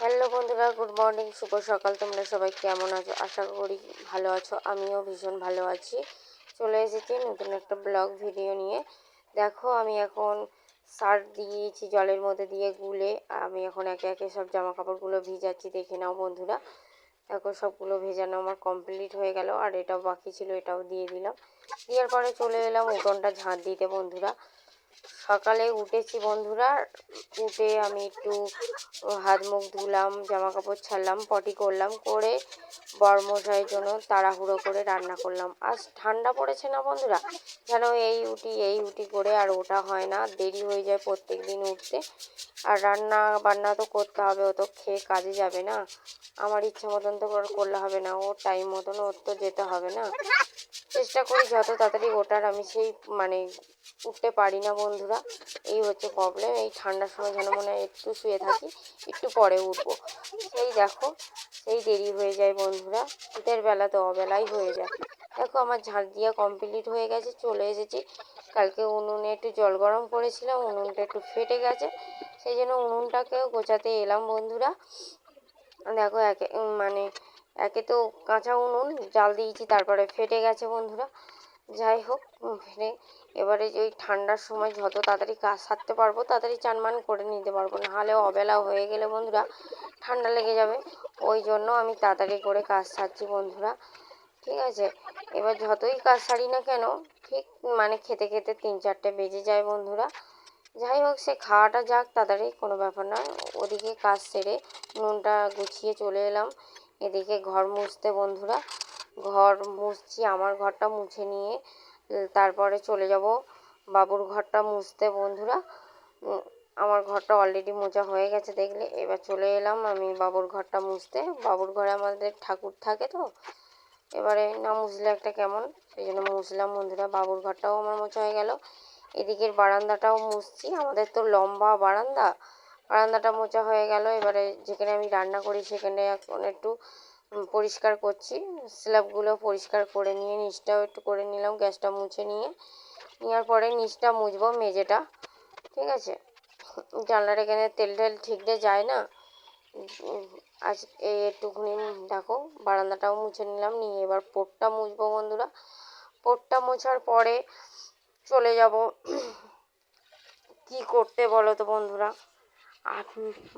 Hello বন্ধুরা, good morning, শুভ সকাল। তোমরা সবাই কেমন আছো? আশা করি ভালো আছো। আমিও ভীষণ ভালো আছি। চলে এসেছি নতুন একটা ব্লগ ভিডিও নিয়ে। দেখো, আমি এখন সার দিয়েছি, জলের মধ্যে দিয়ে গুলে। আমি এখন একে একে সব জামা কাপড়গুলো ভিজাচ্ছি, দেখে নাও বন্ধুরা। দেখো, সবগুলো ভেজানো আমার কমপ্লিট হয়ে গেল, আর এটাও বাকি ছিল, এটাও দিয়ে দিলাম। দেওয়ার পরে চলে এলাম উঠোনটা ঝাঁট দিতে বন্ধুরা। সকালে উঠেছি বন্ধুরা, উঠে আমি একটু হাত মুখ ধুলাম জামা কাপড় ছাড়লাম, পটি করলাম, করে বরমশাইয়ের জন্য তাড়াহুড়ো করে রান্না করলাম। আজ ঠান্ডা পড়েছে না বন্ধুরা? যেন এই উটি এই উটি করে আর ওটা হয় না, দেরি হয়ে যায় প্রত্যেক দিন উঠতে। আর রান্না বান্না তো করতে হবে, ও তো খেয়ে কাজে যাবে না। আমার ইচ্ছা মতন তো করলে হবে না, ওর টাইম মতন ওর তো যেতে হবে না। চেষ্টা করি যত তাড়াতাড়ি ওটার আমি সেই মানে উঠতে পারি না বন্ধুরা, এই হচ্ছে প্রবলেম এই ঠান্ডার সময় যেন মনে হয় একটু শুয়ে থাকি, একটু পরে উঠবো। সেই দেখো সেই দেরি হয়ে যায় বন্ধুরা শীতের বেলা তো অবেলাই হয়ে যায়। দেখো আমার ঝাঁট দিয়া কমপ্লিট হয়ে গেছে, চলে এসেছি। কালকে উনুনে একটু জল গরম করেছিলাম, উনুনটা একটু ফেটে গেছে, সেই জন্য উনুনটাকেও গোছাতে এলাম বন্ধুরা। দেখো একে মানে একে তো কাঁচা উনুন, জাল দিয়েছি, তারপরে ফেটে গেছে বন্ধুরা। যাই হোক ফেটে এবারে ওই ঠান্ডার সময় যত তাড়াতাড়ি কাজ সারতে পারব, তাড়াতাড়ি চান চানমান করে নিতে পারব। নাহলে অবেলা হয়ে গেলে বন্ধুরা ঠান্ডা লেগে যাবে। ওই জন্য আমি তাড়াতাড়ি করে কাজ সারছি বন্ধুরা। ঠিক আছে? এবার যতই কাজ সারি না কেন, ঠিক মানে খেতে খেতে তিন চারটে বেজে যায় বন্ধুরা। যাই হোক, সে খাওয়াটা যাক, তাড়াতাড়ি কোনো ব্যাপার নয় ওদিকে কাজ সেরে নুনটা গুছিয়ে চলে এলাম। এদিকে ঘর মুছতে বন্ধুরা ঘর মুছছি, আমার ঘরটা মুছে নিয়ে তারপরে চলে যাব বাবুর ঘরটা মুছতে। বন্ধুরা আমার ঘরটা অলরেডি মোজা হয়ে গেছে দেখলে। এবার চলে এলাম আমি বাবুর ঘরটা মুছতে। বাবুর ঘরে আমাদের ঠাকুর থাকে তো। এবারে না মুছলে একটা কেমন? সেই জন্য মুছলাম বন্ধুরা। বাবুর ঘরটাও আমার মোছা হয়ে গেল। এদিকের বারান্দাটাও মুছছি। আমাদের তো লম্বা বারান্দা। বারান্দাটা মোচা হয়ে গেল। এবারে যেখানে আমি রান্না করি সেখানে এখন একটু পরিষ্কার করছি। স্ল্যাবগুলো পরিষ্কার করে নিয়ে নিচটাও একটু করে নিলাম, গ্যাসটা মুছে নিয়ে। নেওয়ার পরে নিচটা মুছবো মেঝেটা ঠিক আছে? জানলার এখানে তেল টেল ঠিকরে যায় না, আজ এই একটুখানি দেখো, বারান্দাটাও মুছে নিলাম, নিয়ে এবার পোটটা মুছবো বন্ধুরা। পোটটা মোছার পরে চলে যাব। কি করতে বলো তো বন্ধুরা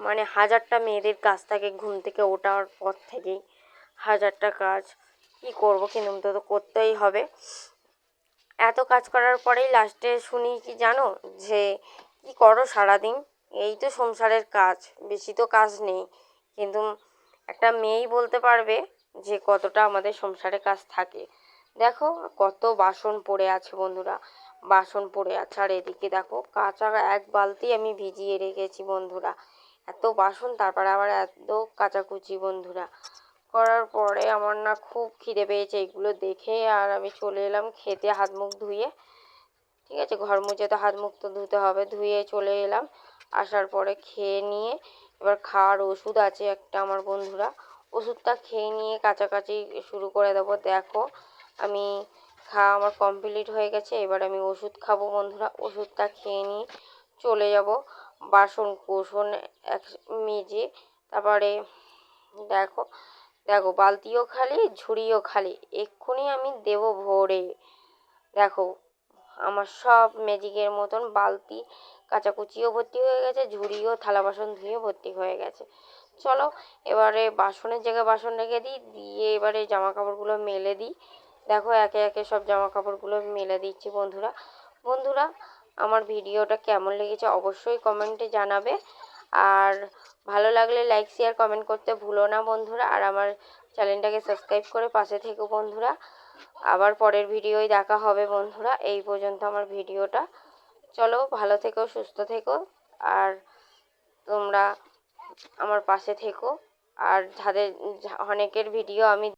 মানে হাজারটা মেয়েদের কাছ থাকে, ঘুম থেকে ওঠার পর থেকেই। হাজারটা কাজ কি করব কিন্তু তো করতেই হবে। এত কাজ করার পরেই লাস্টে শুনি কি জানো, যে কি করো সারাদিন? এই তো সংসারের কাজ, বেশি তো কাজ নেই। কিন্তু একটা মেয়েই বলতে পারবে যে কতটা আমাদের সংসারে কাজ থাকে। দেখো কত বাসন পড়ে আছে বন্ধুরা, বাসন পড়ে আছে। আর এদিকে দেখো কাঁচা এক বালতি আমি ভিজিয়ে রেখেছি বন্ধুরা। এত বাসন, তারপরে আবার এত কাচাকুচি বন্ধুরা। করার পরে আমার না খুব খিদে পেয়েছে এগুলো দেখে, আর আমি চলে এলাম খেতে হাত মুখ ধুয়ে। ঠিক আছে, ঘর মুছে তো হাত মুখ তো ধুতে হবে, ধুয়ে চলে এলাম। আসার পরে খেয়ে নিয়ে এবার খাওয়ার ওষুধ আছে একটা আমার বন্ধুরা। ওষুধটা খেয়ে নিয়ে কাছাকাছি শুরু করে দেবো। দেখো, আমি খাওয়া আমার কমপ্লিট হয়ে গেছে, এবার আমি ওষুধ খাব বন্ধুরা। ওষুধটা খেয়ে নিয়ে চলে যাব। বাসন কোসন এক মেজে, তারপরে দেখো দেখো, বালতিও খালি, ঝুড়িও খালি। এক্ষুনি আমি দেব ভরে। দেখো, আমার সব ম্যাজিকের মতন বালতি, কাচাকুচিও ভর্তি হয়ে গেছে, ঝুড়িও, থালা বাসন ধুয়ে ভর্তি হয়ে গেছে। চলো, এবারে বাসনের জায়গায় বাসন রেখে দিই, দিয়ে এবারে জামা কাপড়গুলো মেলে দিই। দেখো, একে একে সব জামা কাপড়গুলো মেলে দিচ্ছি বন্ধুরা। বন্ধুরা, আমার ভিডিওটা কেমন লেগেছে অবশ্যই কমেন্টে জানাবে। আর ভালো লাগলে লাইক শেয়ার কমেন্ট করতে ভুলো না বন্ধুরা। আর আমার চ্যানেলটাকে সাবস্ক্রাইব করে পাশে থেকো বন্ধুরা। আবার পরের ভিডিওই দেখা হবে বন্ধুরা। এই পর্যন্ত আমার ভিডিওটা চলো, ভালো থেকো, সুস্থ থেকো। আর তোমরা আমার পাশে থেকো। আর যাদের, অনেকের ভিডিও আমি